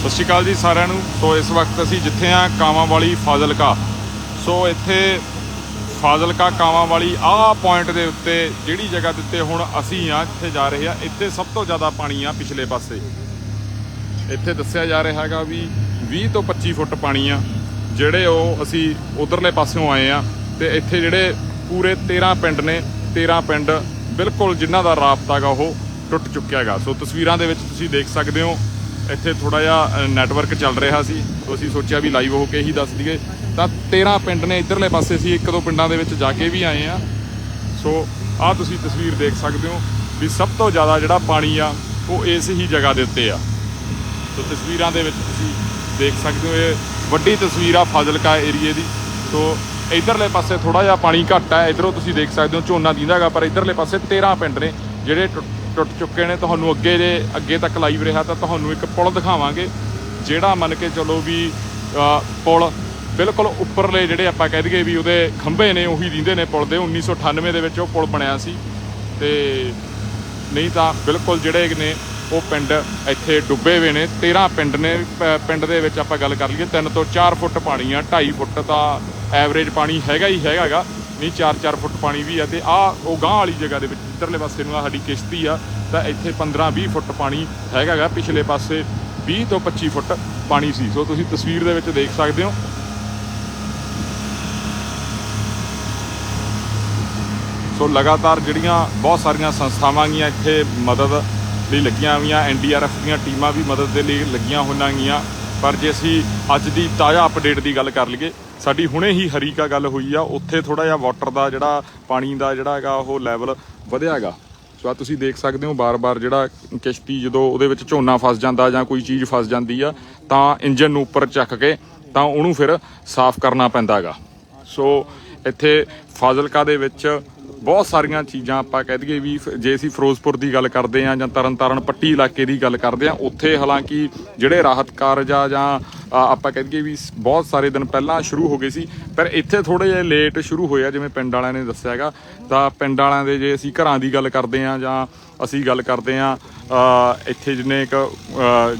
ਸਤਿ ਸ਼੍ਰੀ ਅਕਾਲ ਜੀ ਸਾਰਿਆਂ ਨੂੰ। ਸੋ ਇਸ ਵਕਤ ਅਸੀਂ ਜਿੱਥੇ ਆ ਕਾਵਾਂ ਵਾਲੀ ਫਾਜ਼ਿਲਕਾ। ਸੋ ਇੱਥੇ ਫਾਜ਼ਿਲਕਾ ਕਾਵਾਂ ਵਾਲੀ ਆਹ ਪੁਆਇੰਟ ਦੇ ਉੱਤੇ ਜਿਹੜੀ ਜਗ੍ਹਾ ਦੇ ਉੱਤੇ ਹੁਣ ਅਸੀਂ ਆ ਇੱਥੇ ਜਾ ਰਹੇ ਆ ਇੱਥੇ ਸਭ ਤੋਂ ਜ਼ਿਆਦਾ ਪਾਣੀ ਆ ਪਿਛਲੇ ਪਾਸੇ। ਇੱਥੇ ਦੱਸਿਆ ਜਾ ਰਿਹਾ ਹੈਗਾ ਵੀ 20 ਤੋਂ 25 ਫੁੱਟ ਪਾਣੀ ਆ, ਜਿਹੜੇ ਉਹ ਅਸੀਂ ਉਧਰਲੇ ਪਾਸਿਓਂ ਆਏ ਆ ਤੇ ਇੱਥੇ ਜਿਹੜੇ ਪੂਰੇ 13 ਪਿੰਡ ਨੇ 13 ਪਿੰਡ ਬਿਲਕੁਲ ਜਿਨ੍ਹਾਂ ਦਾ ਰਾਬਤਾ ਗਾ ਉਹ ਟੁੱਟ ਚੁੱਕਿਆ ਹੈਗਾ। ਸੋ ਤਸਵੀਰਾਂ ਦੇ ਵਿੱਚ ਤੁਸੀਂ ਦੇਖ ਸਕਦੇ ਹੋ ਇੱਥੇ ਥੋੜਾ ਜਿਹਾ ਨੈਟਵਰਕ ਚੱਲ ਰਿਹਾ ਸੀ। ਸੋ ਅਸੀਂ ਸੋਚਿਆ ਵੀ ਲਾਈਵ ਹੋ ਕੇ ਹੀ ਦੱਸ ਦਈਏ। ਤਾਂ 13 ਪਿੰਡ ਨੇ ਇਧਰਲੇ ਪਾਸੇ ਅਸੀਂ ਇੱਕ ਦੋ ਪਿੰਡਾਂ ਦੇ ਵਿੱਚ ਜਾ ਕੇ ਵੀ ਆਏ ਆ ਸੋ, ਆਹ ਤੁਸੀਂ ਤਸਵੀਰ ਦੇਖ ਸਕਦੇ ਹੋ ਵੀ ਸਭ ਤੋਂ ਜ਼ਿਆਦਾ ਜਿਹੜਾ ਪਾਣੀ ਆ, ਉਹ ਇਸ ਹੀ ਜਗ੍ਹਾ ਦੇ ਉੱਤੇ ਆ। ਸੋ, ਤਸਵੀਰਾਂ ਦੇ ਵਿੱਚ ਤੁਸੀਂ ਦੇਖ ਸਕਦੇ ਹੋ, ਇਹ ਵੱਡੀ ਤਸਵੀਰ ਆ ਫਾਜ਼ਿਲਕਾ ਏਰੀਏ ਦੀ। ਸੋ, ਇਧਰਲੇ ਪਾਸੇ ਥੋੜਾ ਜਿਹਾ ਪਾਣੀ ਘੱਟ ਹੈ ਇਧਰੋਂ ਤੁਸੀਂ ਦੇਖ ਸਕਦੇ ਹੋ, ਝੋਨਾ ਦੀਂਦਾਗਾ ਪਰ ਇਧਰਲੇ ਪਾਸੇ 13 ਪਿੰਡ ਨੇ ਜਿਹੜੇ ਟੁੱਟ- ਚੁੱਕੇ ਨੇ, ਤੁਹਾਨੂੰ ਅੱਗੇ ਜੇ ਅੱਗੇ ਤੱਕ ਲਾਈਵ ਰਿਹਾ ਤਾਂ ਤੁਹਾਨੂੰ ਇੱਕ ਪੁਲ ਦਿਖਾਵਾਂਗੇ, ਜਿਹੜਾ ਮੰਨ ਕੇ ਚਲੋ ਵੀ ਪੁਲ ਬਿਲਕੁਲ ਉੱਪਰਲੇ ਜਿਹੜੇ ਆਪਾਂ ਕਹਿ ਦਈਏ ਵੀ ਉਹਦੇ ਖੰਭੇ ਨੇ, ਉਹੀ ਦਿੰਦੇ ਨੇ ਪੁਲ ਦੇ 1998 ਦੇ ਵਿੱਚ ਉਹ ਪੁਲ ਬਣਿਆ ਸੀ। ਤੇ ਨਹੀਂ ਤਾਂ ਬਿਲਕੁਲ ਜਿਹੜੇ ਨੇ, ਉਹ ਪਿੰਡ ਇੱਥੇ ਡੁੱਬੇ ਹੋਏ ਨੇ 13 ਪਿੰਡ ਨੇ ਪਿੰਡ ਦੇ ਵਿੱਚ ਆਪਾਂ ਗੱਲ ਕਰ ਲਈਏ 3 ਤੋਂ 4 ਫੁੱਟ ਪਾਣੀ ਆ 2.5 ਫੁੱਟ ਤਾਂ ਐਵਰੇਜ ਪਾਣੀ ਹੈਗਾ ਹੀ ਹੈਗਾਗਾ। ਨਹੀਂ 4-4 ਫੁੱਟ ਪਾਣੀ ਵੀ ਆ ਤੇ ਆ ਉਹ ਗਾਂ ਵਾਲੀ ਜਗ੍ਹਾ ਦੇ ਵਿੱਚ, ਇੱਧਰਲੇ ਪਾਸੇ ਨੂੰ ਆ ਸਾਡੀ ਕਿਸ਼ਤੀ ਆ, ਤਾਂ ਇੱਥੇ 15-20 ਫੁੱਟ ਪਾਣੀ ਹੈਗਾਗਾ ਪਿਛਲੇ ਪਾਸੇ 20 ਤੋਂ 25 ਫੁੱਟ ਪਾਣੀ ਸੀ। ਸੋ ਤੁਸੀਂ ਤਸਵੀਰ ਦੇ ਵਿੱਚ ਦੇਖ ਸਕਦੇ ਹੋ। ਸੋ ਲਗਾਤਾਰ ਜਿਹੜੀਆਂ ਬਹੁਤ ਸਾਰੀਆਂ ਸੰਸਥਾਵਾਂ ਗੀਆਂ ਇੱਥੇ ਮਦਦ ਲਈ ਲੱਗੀਆਂ ਹੋਈਆਂ ਐਨਡੀਆਰਐਫ ਦੀਆਂ ਟੀਮਾਂ ਵੀ ਮਦਦ ਦੇ ਲਈ ਲੱਗੀਆਂ ਹੋਈਆਂ ਗੀਆਂ। ਪਰ ਜੇ ਅਸੀਂ ਅੱਜ ਦੀ ਤਾਜ਼ਾ ਅਪਡੇਟ ਦੀ ਗੱਲ ਕਰ ਲਈਏ ਸਾਡੀ ਹੁਣੇ ਹੀ ਹਰੀਕਾ ਗੱਲ ਹੋਈ ਆ, ਉੱਥੇ ਥੋੜਾ ਜਿਹਾ ਵਾਟਰ ਦਾ ਜਿਹੜਾ ਪਾਣੀ ਦਾ ਜਿਹੜਾ ਹੈਗਾ ਉਹ ਲੈਵਲ ਵਧਿਆ ਹੈਗਾ। ਸੋ ਆ ਤੁਸੀਂ ਦੇਖ ਸਕਦੇ ਹੋ ਬਾਰ-ਬਾਰ ਜਿਹੜਾ ਕਿਸ਼ਤੀ ਜਦੋਂ ਉਹਦੇ ਵਿੱਚ ਝੋਨਾ ਫਸ ਜਾਂਦਾ ਜਾਂ ਕੋਈ ਚੀਜ਼ ਫਸ ਜਾਂਦੀ ਆ, ਤਾਂ ਇੰਜਨ ਨੂੰ ਉੱਪਰ ਚੱਕ ਕੇ ਤਾਂ ਉਹਨੂੰ ਫਿਰ ਸਾਫ਼ ਕਰਨਾ ਪੈਂਦਾ ਹੈਗਾ। ਸੋ ਇੱਥੇ ਫਾਜ਼ਿਲਕਾ ਦੇ ਵਿੱਚ ਬਹੁਤ ਸਾਰੀਆਂ ਚੀਜ਼ਾਂ ਆਪਾਂ ਕਹਿ ਦਈਏ ਵੀ ਫ- ਜੇ ਅਸੀਂ ਫਿਰੋਜ਼ਪੁਰ ਦੀ ਗੱਲ ਕਰਦੇ ਆ ਜਾਂ ਤਰਨਤਾਰਨ ਪੱਟੀ ਇਲਾਕੇ ਦੀ ਗੱਲ ਕਰਦੇ ਆ ਉੱਥੇ ਹਾਲਾਂਕਿ ਜਿਹੜੇ ਰਾਹਤ ਕਾਰਜ ਆ ਜਾਂ ਆਪਾਂ ਕਹਿ ਦਈਏ ਵੀ ਬਹੁਤ ਸਾਰੇ ਦਿਨ ਪਹਿਲਾਂ ਸ਼ੁਰੂ ਹੋ ਗਏ ਸੀ, ਪਰ ਇੱਥੇ ਥੋੜੇ ਜਿਹਾ ਲੇਟ ਸ਼ੁਰੂ ਹੋਇਆ, ਜਿਵੇਂ ਪਿੰਡ ਵਾਲਿਆਂ ਨੇ ਦੱਸਿਆ ਹੈਗਾ। ਤਾਂ ਪਿੰਡ ਵਾਲਿਆਂ ਦੇ ਜੇ ਅਸੀਂ ਘਰਾਂ ਦੀ ਗੱਲ ਕਰਦੇ ਆ ਜਾਂ ਅਸੀਂ ਗੱਲ ਕਰਦੇ ਆ ਇੱਥੇ ਜਿੰਨੇ ਇੱਕ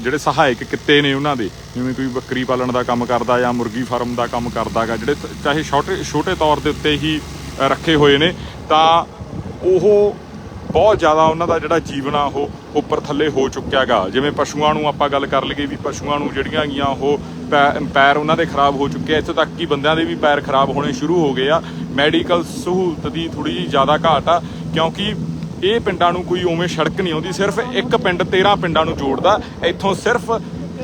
ਜਿਹੜੇ ਸਹਾਇਕ ਕਿੱਤੇ ਨੇ ਉਹਨਾਂ ਦੇ, ਜਿਵੇਂ ਕੋਈ ਬੱਕਰੀ ਪਾਲਣ ਦਾ ਕੰਮ ਕਰਦਾ ਜਾਂ ਮੁਰਗੀ ਫਾਰਮ ਦਾ ਕੰਮ ਕਰਦਾਗਾ ਜਿਹੜੇ ਚਾਹੇ ਛੋਟੇ ਛੋਟੇ ਤੌਰ ਦੇ ਉੱਤੇ ਹੀ ਰੱਖੇ ਹੋਏ ਨੇ ਤਾਂ ਉਹ ਬਹੁਤ ਜ਼ਿਆਦਾ ਉਹਨਾਂ ਦਾ ਜਿਹੜਾ ਜੀਵਨ ਆ, ਉਹ ਉੱਪਰ ਥੱਲੇ ਹੋ ਚੁੱਕਿਆ ਹੈਗਾ। ਜਿਵੇਂ ਪਸ਼ੂਆਂ ਨੂੰ ਆਪਾਂ ਗੱਲ ਕਰ ਲਈਏ ਵੀ ਪਸ਼ੂਆਂ ਨੂੰ ਜਿਹੜੀਆਂ ਗੀਆਂ ਉਹ ਪੈ- ਪੈਰ ਉਹਨਾਂ ਦੇ ਖਰਾਬ ਹੋ ਚੁੱਕੇ ਆ। ਇੱਥੇ ਤੱਕ ਕਿ ਬੰਦਿਆਂ ਦੇ ਵੀ ਪੈਰ ਖਰਾਬ ਹੋਣੇ ਸ਼ੁਰੂ ਹੋ ਗਏ ਆ। ਮੈਡੀਕਲ ਸਹੂਲਤ ਦੀ ਥੋੜੀ ਜਿਹੀ ਜ਼ਿਆਦਾ ਘਾਟ ਆ, ਕਿਉਂਕਿ ਇਹ ਪਿੰਡਾਂ ਨੂੰ ਕੋਈ ਉਵੇਂ ਸੜਕ ਨਹੀਂ ਆਉਂਦੀ, ਸਿਰਫ ਇੱਕ ਪਿੰਡ 13 ਪਿੰਡਾਂ ਨੂੰ ਜੋੜਦਾ। ਇੱਥੋਂ ਸਿਰਫ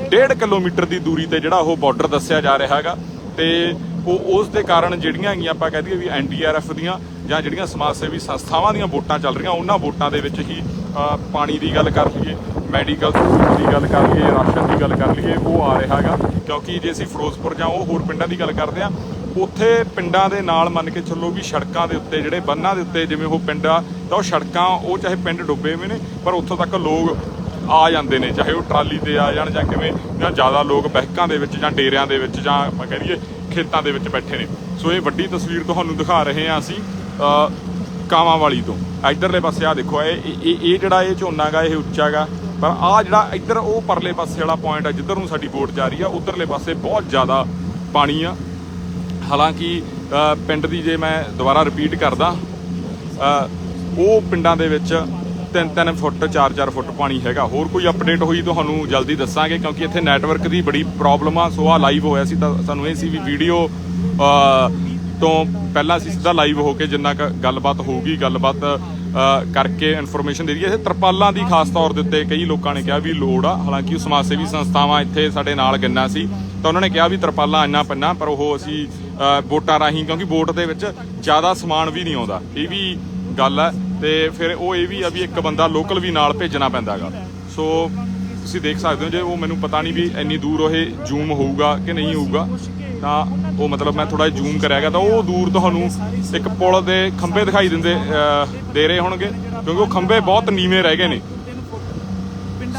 1.5 ਕਿਲੋਮੀਟਰ ਦੀ ਦੂਰੀ ਤੇ ਜਿਹੜਾ ਉਹ ਬਾਰਡਰ ਦੱਸਿਆ ਜਾ ਰਿਹਾ ਹੈਗਾ। ਤੇ ਉਹ ਉਸ ਦੇ ਕਾਰਨ ਜਿਹੜੀਆਂ ਹੈਗੀਆਂ ਆਪਾਂ ਕਹਿ ਦਈਏ ਵੀ ਐਨਡੀਆਰਐਫ ਦੀਆਂ ਜਾਂ ਜਿਹੜੀਆਂ ਸਮਾਜ ਸੇਵੀ ਸੰਸਥਾਵਾਂ ਦੀਆਂ ਵੋਟਾਂ ਚੱਲ ਰਹੀਆਂ, ਉਹਨਾਂ ਵੋਟਾਂ ਦੇ ਵਿੱਚ ਹੀ ਪਾਣੀ ਦੀ ਗੱਲ ਕਰ ਲਈਏ, ਮੈਡੀਕਲ ਸਹੂਲਤ ਦੀ ਗੱਲ ਕਰ ਲਈਏ, ਰਾਸ਼ਨ ਦੀ ਗੱਲ ਕਰ ਲਈਏ, ਉਹ ਆ ਰਿਹਾ ਹੈਗਾ। ਕਿਉਂਕਿ ਜੇ ਅਸੀਂ ਫਿਰੋਜ਼ਪੁਰ ਜਾਂ ਉਹ ਹੋਰ ਪਿੰਡਾਂ ਦੀ ਗੱਲ ਕਰਦੇ ਆ ਉੱਥੇ ਪਿੰਡਾਂ ਦੇ ਨਾਲ ਮੰਨ ਕੇ ਚੱਲੋ ਵੀ ਸੜਕਾਂ ਦੇ ਉੱਤੇ ਜਿਹੜੇ ਬੰਨਾਂ ਦੇ ਉੱਤੇ ਜਿਵੇਂ ਉਹ ਪਿੰਡ ਆ, ਤਾਂ ਉਹ ਸੜਕਾਂ, ਉਹ ਚਾਹੇ ਪਿੰਡ ਡੁੱਬੇ ਹੋਏ ਨੇ, ਪਰ ਉੱਥੋਂ ਤੱਕ ਲੋਕ ਆ ਜਾਂਦੇ ਨੇ, ਚਾਹੇ ਉਹ ਟਰਾਲੀ ਤੇ ਆ ਜਾਣ ਜਾਂ ਕਿਵੇਂ, ਜਾਂ ਜ਼ਿਆਦਾ ਲੋਕ ਬਹਿਕਾਂ ਦੇ ਵਿੱਚ ਜਾਂ ਡੇਰਿਆਂ ਦੇ ਵਿੱਚ ਜਾਂ ਆਪਾਂ ਕਹਿ ਲਈਏ ਖੇਤਾਂ ਦੇ ਵਿੱਚ ਬੈਠੇ ਨੇ। ਸੋ ਇਹ ਵੱਡੀ ਤਸਵੀਰ ਤੁਹਾਨੂੰ ਦਿਖਾ ਰਹੇ ਹਾਂ ਅਸੀਂ ਅ, ਕਾਵਾਂ ਵਾਲੀ ਤੋਂ। ਇਧਰਲੇ ਪਾਸੇ ਆ ਦੇਖੋ ਇਹ ਇਹ- ਇਹ ਜਿਹੜਾ ਇਹ ਝੋਨਾ ਗਾ ਇਹ ਉੱਚਾ ਗਾ। ਪਰ ਆ ਜਿਹੜਾ ਇੱਧਰ ਉਹ ਪਰਲੇ ਪਾਸੇ ਵਾਲਾ ਪੁਆਇੰਟ ਆ ਜਿੱਧਰ ਨੂੰ ਸਾਡੀ ਬੋਟ ਜਾ ਰਹੀ ਆ ਉਧਰਲੇ ਪਾਸੇ ਬਹੁਤ ਜ਼ਿਆਦਾ ਪਾਣੀ ਆ। ਹਾਲਾਂਕਿ ਪਿੰਡ ਦੀ ਜੇ ਮੈਂ ਦੁਬਾਰਾ ਰਿਪੀਟ ਕਰਦਾ ਉਹ ਪਿੰਡਾਂ ਦੇ ਵਿੱਚ 3-3 ਫੁੱਟ 4-4 ਫੁੱਟ ਪਾਣੀ ਹੈਗਾ। ਹੋਰ ਕੋਈ ਅਪਡੇਟ ਹੋਈ ਤੁਹਾਨੂੰ ਜਲਦੀ ਦੱਸਾਂਗੇ ਕਿਉਂਕਿ ਇੱਥੇ ਨੈਟਵਰਕ ਦੀ ਬੜੀ ਪ੍ਰੋਬਲਮ ਆ। ਸੋ ਆ ਲਾਈਵ ਹੋਇਆ ਸੀ ਤਾਂ ਸਾਨੂੰ ਇਹ ਸੀ ਵੀ ਵੀਡੀਓ ਤੋਂ ਪਹਿਲਾਂ ਅਸੀਂ ਸਿੱਧਾ ਲਾਈਵ ਹੋ ਕੇ ਜਿੰਨਾ ਕੁ ਗੱਲਬਾਤ ਹੋਊਗੀ ਗੱਲਬਾਤ ਕਰਕੇ ਇਨਫੋਰਮੇਸ਼ਨ ਦੇ ਦਈਏ। ਇਹ ਤਰਪਾਲਾਂ ਦੀ ਖਾਸ ਤੌਰ ਦੇ ਉੱਤੇ ਕਈ ਲੋਕਾਂ ਨੇ ਕਿਹਾ ਵੀ ਲੋੜ ਆ। ਹਾਲਾਂਕਿ ਉਹ ਸਮਾਜ ਸੇਵੀ ਸੰਸਥਾਵਾਂ ਇੱਥੇ ਸਾਡੇ ਨਾਲ ਗੰਨਾ ਸੀ। ਤਾਂ ਉਹਨਾਂ ਨੇ ਕਿਹਾ ਵੀ ਤਰਪਾਲਾਂ ਇੰਨਾ ਪੰਨਾ ਪਰ ਉਹ ਅਸੀਂ ਅ, ਵੋਟਾਂ ਰਾਹੀਂ ਕਿਉਂਕਿ ਵੋਟ ਦੇ ਵਿੱਚ ਜ਼ਿਆਦਾ ਸਮਾਨ ਵੀ ਨਹੀਂ ਆਉਂਦਾ। ਇਹ ਵੀ ਗੱਲ ਹੈ ਤੇ ਫਿਰ ਉਹ ਇਹ ਵੀ ਆ ਵੀ ਇੱਕ ਬੰਦਾ ਲੋਕਲ ਵੀ ਨਾਲ ਭੇਜਣਾ ਪੈਂਦਾ ਹੈਗਾ ਸੋ ਤੁਸੀਂ ਦੇਖ ਸਕਦੇ ਹੋ ਜੇ ਉਹ ਮੈਨੂੰ ਪਤਾ ਨਹੀਂ ਵੀ ਇੰਨੀ ਦੂਰ ਉਹ ਜ਼ੂਮ ਹੋਊਗਾ ਕਿ ਨਹੀਂ ਹੋਊਗਾ, ਤਾਂ ਉਹ ਮਤਲਬ ਮੈਂ ਥੋੜਾ ਜ਼ੂਮ ਕਰਿਆਗਾ, ਤਾਂ ਉਹ ਦੂਰ ਤੁਹਾਨੂੰ ਇੱਕ ਪੁਲ ਦੇ ਖੰਭੇ ਦਿਖਾਈ ਦਿੰਦੇ ਦੇ ਰਹੇ ਹੋਣਗੇ, ਕਿਉਂਕਿ ਉਹ ਖੰਭੇ ਬਹੁਤ ਨੀਵੇਂ ਰਹਿ ਗਏ ਨੇ।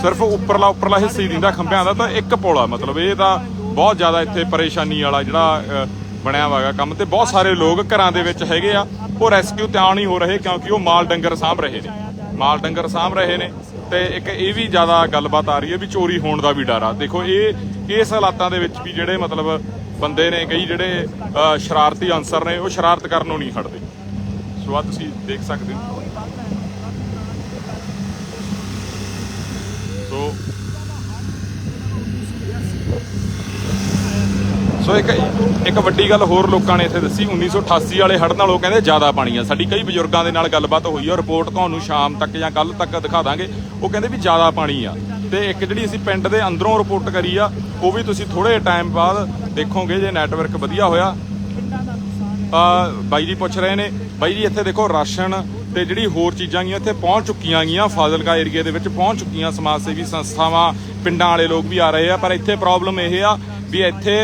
ਸਿਰਫ ਉੱਪਰਲਾ ਉੱਪਰਲਾ ਹਿੱਸਾ ਹੀ ਦਿੰਦਾ ਖੰਭਿਆਂ ਦਾ, ਤਾਂ ਇੱਕ ਪੁਲ ਆ ਮਤਲਬ, ਇਹ ਤਾਂ ਬਹੁਤ ਜ਼ਿਆਦਾ ਇੱਥੇ ਪਰੇਸ਼ਾਨੀ ਵਾਲਾ ਜਿਹੜਾ ਬਣਿਆ ਹੋਇਆਗਾ ਕੰਮ ਤੇ ਬਹੁਤ ਸਾਰੇ ਲੋਕ ਘਰਾਂ ਦੇ ਵਿੱਚ ਹੈਗੇ ਆ, ਉਹ ਰੈਸਕਿਊ ਤੇ ਨਹੀਂ ਹੋ ਰਹੇ ਕਿਉਂਕਿ ਉਹ ਮਾਲ ਡੰਗਰ ਸਾਂਭ ਰਹੇ ਨੇ। ਮਾਲ ਡੰਗਰ ਸਾਂਭ ਰਹੇ ਨੇ ਤੇ ਇੱਕ ਇਹ ਵੀ ਜ਼ਿਆਦਾ ਗੱਲਬਾਤ ਆ ਰਹੀ ਹੈ ਵੀ ਚੋਰੀ ਹੋਣ ਦਾ ਵੀ ਡਰ ਆ। ਦੇਖੋ, ਇਹ ਇਸ ਹਾਲਾਤਾਂ ਦੇ ਵਿੱਚ ਵੀ ਜਿਹੜੇ ਮਤਲਬ ਬੰਦੇ ਨੇ, ਕਈ ਜਿਹੜੇ ਸ਼ਰਾਰਤੀ ਅਨਸਰ ਨੇ, ਉਹ ਸ਼ਰਾਰਤ ਕਰਨ ਨੂੰ ਨਹੀਂ ਖੜਦੇ ਸੋ ਆ ਤੁਸੀਂ ਦੇਖ ਸਕਦੇ ਹੋ। ਸੋ ਸੋ ਇੱਕ ਇੱਕ ਵੱਡੀ ਗੱਲ ਹੋਰ ਲੋਕਾਂ ਨੇ ਇੱਥੇ ਦੱਸੀ 1988 ਵਾਲੇ ਹੜ੍ਹ ਨਾਲ ਉਹ ਕਹਿੰਦੇ ਜ਼ਿਆਦਾ ਪਾਣੀ ਆ ਸਾਡੀ ਕਈ ਬਜ਼ੁਰਗਾਂ ਦੇ ਨਾਲ ਗੱਲਬਾਤ ਹੋਈ ਆ, ਰਿਪੋਰਟ ਤੁਹਾਨੂੰ ਸ਼ਾਮ ਤੱਕ ਜਾਂ ਕੱਲ ਤੱਕ ਦਿਖਾ ਦਾਂਗੇ। ਉਹ ਕਹਿੰਦੇ ਵੀ ਜ਼ਿਆਦਾ ਪਾਣੀ ਆ। ਤੇ ਇੱਕ ਜਿਹੜੀ ਅਸੀਂ ਪਿੰਡ ਦੇ ਅੰਦਰੋਂ ਰਿਪੋਰਟ ਕਰੀ ਆ, ਉਹ ਵੀ ਤੁਸੀਂ ਥੋੜੇ ਟਾਈਮ ਬਾਅਦ ਦੇਖੋਗੇ, ਜੇ ਨੈਟਵਰਕ ਵਧੀਆ ਹੋਇਆ। ਆ, ਬਾਈ ਜੀ ਪੁੱਛ ਰਹੇ ਨੇ, ਬਾਈ ਜੀ ਇੱਥੇ ਦੇਖੋ ਰਾਸ਼ਨ ਤੇ ਜਿਹੜੀ ਹੋਰ ਚੀਜ਼ਾਂ ਗੀਆਂ ਇੱਥੇ ਪਹੁੰਚ ਚੁੱਕੀਆਂ ਗੀਆਂ, ਫਾਜ਼ਿਲਕਾ ਏਰੀਆ ਦੇ ਵਿੱਚ ਪਹੁੰਚ ਚੁੱਕੀਆਂ ਸਮਾਜ ਸੇਵੀ ਸੰਸਥਾਵਾਂ, ਪਿੰਡਾਂ ਵਾਲੇ ਲੋਕ ਵੀ ਆ ਰਹੇ ਆ, ਪਰ ਇੱਥੇ ਪ੍ਰੋਬਲਮ ਇਹ ਆ ਵੀ ਇੱਥੇ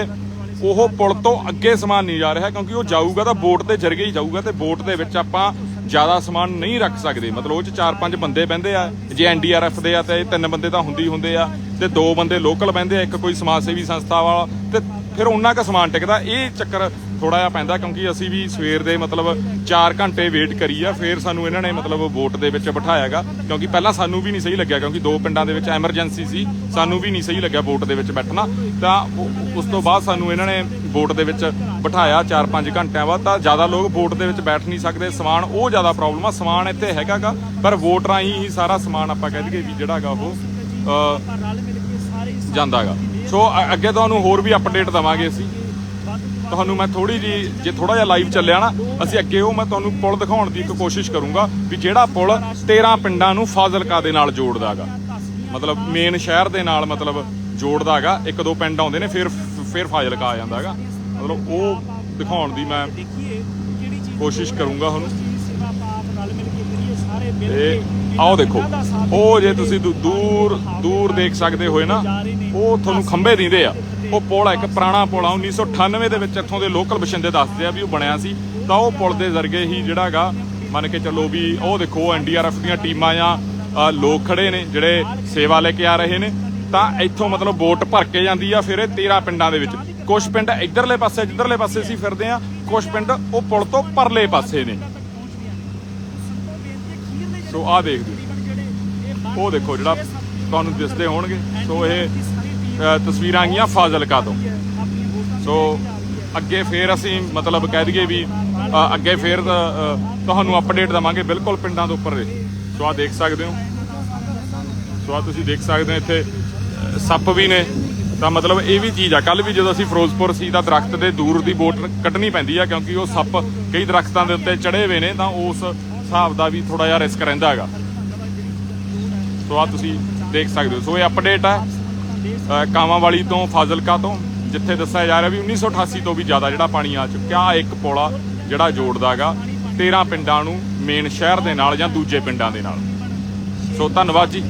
ਉਹ ਪੁਲ ਤੋਂ ਅੱਗੇ ਸਮਾਨ ਨਹੀਂ ਜਾ ਰਿਹਾ ਕਿਉਂਕਿ ਉਹ ਜਾਊਗਾ ਤਾਂ ਬੋਟ ਦੇ ਜਰਗੇ ਹੀ ਜਾਊਗਾ ਤੇ ਬੋਟ ਦੇ ਵਿੱਚ ਆਪਾਂ ਜ਼ਿਆਦਾ ਸਮਾਨ ਨਹੀਂ ਰੱਖ ਸਕਦੇ। ਮਤਲਬ ਉਹ ਚ ਚਾਰ ਪੰਜ ਬੰਦੇ ਬਹਿੰਦੇ ਆ, ਜੇ ਐਨਡੀਆਰਐਫ ਦੇ ਆ ਤੇ ਇਹ ਤਿੰਨ ਬੰਦੇ ਤਾਂ ਹੁੰਦੀ ਹੀ ਹੁੰਦੇ ਆ ਤੇ ਦੋ ਬੰਦੇ ਲੋਕਲ ਬਹਿੰਦੇ ਆ, ਇੱਕ ਕੋਈ ਸਮਾਜ ਸੇਵੀ ਸੰਸਥਾ ਵਾਲਾ ਤੇ ਫਿਰ ਉਹਨਾਂ ਕਾ ਸਮਾਨ ਟਿਕਦਾ। ਇਹ ਚੱਕਰ ਥੋੜਾ ਜਿਹਾ ਪੈਂਦਾ ਕਿਉਂਕਿ ਅਸੀਂ ਵੀ ਸਵੇਰ ਦੇ ਮਤਲਬ 4 ਘੰਟੇ ਵੇਟ ਕਰੀ ਆ ਫਿਰ ਸਾਨੂੰ ਇਹਨਾਂ ਨੇ ਮਤਲਬ ਵੋਟ ਦੇ ਵਿੱਚ ਬਿਠਾਇਆਗਾ ਕਿਉਂਕਿ ਪਹਿਲਾਂ ਸਾਨੂੰ ਵੀ ਨਹੀਂ ਸਹੀ ਲੱਗਿਆ ਕਿਉਂਕਿ ਦੋ ਪਿੰਡਾਂ ਦੇ ਵਿੱਚ ਐਮਰਜੈਂਸੀ ਸੀ ਸਾਨੂੰ ਵੀ ਨਹੀਂ ਸਹੀ ਲੱਗਿਆ ਵੋਟ ਦੇ ਵਿੱਚ ਬੈਠਣਾ। ਤਾਂ ਉਸ ਤੋਂ ਬਾਅਦ ਸਾਨੂੰ ਇਹਨਾਂ ਨੇ ਵੋਟ ਦੇ ਵਿੱਚ ਬਿਠਾਇਆ 4-5 ਘੰਟਿਆਂ ਬਾਅਦ ਤਾਂ ਜ਼ਿਆਦਾ ਲੋਕ ਵੋਟ ਦੇ ਵਿੱਚ ਬੈਠ ਨਹੀਂ ਸਕਦੇ ਸਮਾਨ ਉਹ ਜ਼ਿਆਦਾ ਪ੍ਰੋਬਲਮ ਆ ਸਮਾਨ ਇੱਥੇ ਹੈਗਾਗਾ ਪਰ ਵੋਟ ਰਾਹੀਂ ਹੀ ਸਾਰਾ ਸਮਾਨ ਆਪਾਂ ਕਹਿ ਦਈਏ ਵੀ ਜਿਹੜਾਗਾ ਉਹ ਅ, ਰਲ ਜਾਂਦਾਗਾ ਸੋ ਅੱਗੇ ਤੁਹਾਨੂੰ ਹੋਰ ਵੀ ਅਪਡੇਟ ਦਵਾਂਗੇ ਅਸੀਂ। ਤੁਹਾਨੂੰ ਮੈਂ ਥੋੜੀ ਜੀ ਜੇ ਥੋੜਾ ਜਿਹਾ ਲਾਈਵ ਚੱਲਿਆ ਨਾ, ਅਸੀਂ ਅੱਗੇ ਉਹ ਮੈਂ ਤੁਹਾਨੂੰ ਪੁਲ ਦਿਖਾਉਣ ਦੀ ਇੱਕ ਕੋਸ਼ਿਸ਼ ਕਰੂੰਗਾ ਵੀ ਜਿਹੜਾ ਪੁਲ 13 ਪਿੰਡਾਂ ਨੂੰ ਫਾਜ਼ਿਲਕਾ ਦੇ ਨਾਲ ਜੋੜਦਾਗਾ ਮਤਲਬ ਮੇਨ ਸ਼ਹਿਰ ਦੇ ਨਾਲ ਮਤਲਬ ਜੋੜਦਾਗਾ ਇੱਕ ਦੋ ਪਿੰਡ ਆਉਂਦੇ ਨੇ, ਫਿਰ ਫਿਰ ਫਾਜ਼ਿਲਕਾ ਆ ਜਾਂਦਾਗਾ ਮਤਲਬ ਉਹ ਦਿਖਾਉਣ ਦੀ ਮੈਂ ਕੋਸ਼ਿਸ਼ ਕਰੂੰਗਾ ਤੁਹਾਨੂੰ ਤੇ ਆਓ ਦੇਖੋ, ਉਹ ਜੇ ਤੁਸੀਂ ਦੂਰ ਦੂਰ ਦੇਖ ਸਕਦੇ ਹੋਏ ਨਾ, ਉਹ ਤੁਹਾਨੂੰ ਖੰਭੇ ਦਿੰਦੇ ਆ। ਉਹ ਪੁਲ ਆ, ਇੱਕ ਪੁਰਾਣਾ ਪੁਲ ਆ 1998 ਦੇ ਵਿੱਚ ਇੱਥੋਂ ਦੇ ਲੋਕਲ ਬਸ਼ਿੰਦੇ ਦੱਸਦੇ ਆ ਵੀ ਉਹ ਬਣਿਆ ਸੀ। ਤਾਂ ਉਹ ਪੁਲ ਦੇ ਜ਼ਰਗੇ ਹੀ ਜਿਹੜਾਗਾ ਮੰਨ ਕੇ ਚੱਲੋ ਵੀ ਉਹ ਦੇਖੋ ਐਨਡੀਆਰਐਫ ਦੀਆਂ ਟੀਮਾਂ ਜਾਂ ਲੋਕ ਖੜੇ ਨੇ, ਜਿਹੜੇ ਸੇਵਾ ਲੈ ਕੇ ਆ ਰਹੇ ਨੇ। ਤਾਂ ਇੱਥੋਂ ਮਤਲਬ ਵੋਟ ਭਰ ਕੇ ਜਾਂਦੀ ਆ ਫਿਰ ਇਹ 13 ਪਿੰਡਾਂ ਦੇ ਵਿੱਚ। ਕੁਝ ਪਿੰਡ ਇਧਰਲੇ ਪਾਸੇ, ਜਿੱਧਰਲੇ ਪਾਸੇ ਅਸੀਂ ਫਿਰਦੇ ਆ ਕੁਝ ਪਿੰਡ ਉਹ ਪੁਲ ਤੋਂ ਪਰਲੇ ਪਾਸੇ ਨੇ। ਸੋ ਆਹ ਦੇਖਦੇ ਉਹ ਦੇਖੋ ਜਿਹੜਾ ਤੁਹਾਨੂੰ ਦਿਸਦੇ ਹੋਣਗੇ। ਸੋ ਇਹ ਤਸਵੀਰਾਂ ਆਈਆਂ ਫਾਜ਼ਿਲਕਾ ਤੋਂ। ਸੋ ਅੱਗੇ ਫੇਰ ਅਸੀਂ ਮਤਲਬ ਕਹਿ ਦਈਏ ਵੀ ਅੱਗੇ ਫੇਰ ਤੁਹਾਨੂੰ ਅਪਡੇਟ ਦਵਾਂਗੇ ਬਿਲਕੁਲ ਪਿੰਡਾਂ ਦੇ ਉੱਪਰ ਸੋ ਆ ਦੇਖ ਸਕਦੇ ਹੋ। ਸੋ ਆ ਤੁਸੀਂ ਦੇਖ ਸਕਦੇ ਹੋ ਇੱਥੇ ਸੱਪ ਵੀ ਨੇ। ਤਾਂ ਮਤਲਬ ਇਹ ਵੀ ਚੀਜ਼ ਆ। ਕੱਲ ਵੀ ਜਦੋਂ ਅਸੀਂ ਫਿਰੋਜ਼ਪੁਰ ਸੀ ਤਾਂ ਦਰਖਤ ਦੇ ਦੂਰ ਦੀ ਬੋਟ ਕੱਢਣੀ ਪੈਂਦੀ ਆ, ਕਿਉਂਕਿ ਉਹ ਸੱਪ ਕਈ ਦਰਖਤਾਂ ਦੇ ਉੱਤੇ ਚੜੇ ਹੋਏ ਨੇ, ਤਾਂ ਉਸ ਹਿਸਾਬ ਦਾ ਵੀ ਥੋੜਾ ਜਿਹਾ ਰਿਸਕ ਰਹਿੰਦਾ ਹੈਗਾ। ਸੋ ਆ ਤੁਸੀਂ ਦੇਖ ਸਕਦੇ ਹੋ। ਸੋ ਇਹ ਅਪਡੇਟ ਹੈ ਅ, ਕਾਵਾਂਵਾਲੀ ਤੋਂ ਫਾਜ਼ਿਲਕਾ ਤੋਂ ਜਿੱਥੇ ਦੱਸਿਆ ਜਾ ਰਿਹਾ ਵੀ 1988 ਤੋਂ ਵੀ ਜ਼ਿਆਦਾ ਜਿਹੜਾ ਪਾਣੀ ਆ ਚੁੱਕਿਆ ਆਹ ਇੱਕ ਪੋਲਾ ਜਿਹੜਾ ਜੋੜਦਾਗਾ 13 ਪਿੰਡਾਂ ਨੂੰ ਮੇਨ ਸ਼ਹਿਰ ਦੇ ਨਾਲ ਜਾਂ ਦੂਜੇ ਪਿੰਡਾਂ ਦੇ ਨਾਲ। ਸੋ ਧੰਨਵਾਦ ਜੀ।